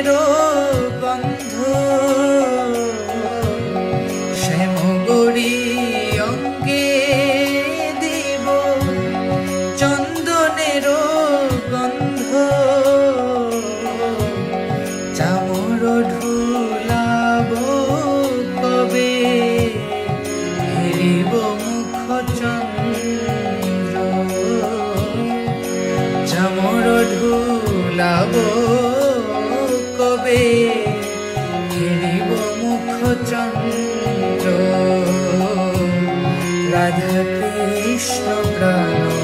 প্রেমেরও বন্ধ। শ্যামগরি অঙ্গে দিব চন্দনেরও গন্ধ। চামর ঢুলাব কবে? হেরিব মুখ চন্দ্র। চামর ঢুলাব রাধা কৃষ্ণ প্রাণ।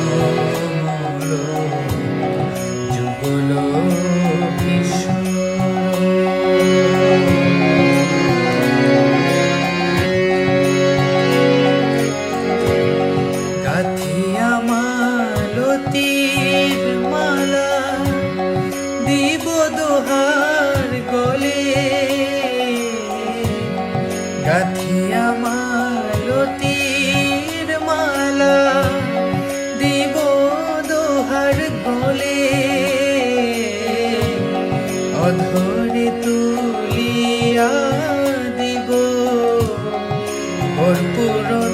গাথিয়া মালতির মালা দিব দোহার গলে অধরে তুলিয়া দিব ভরপুর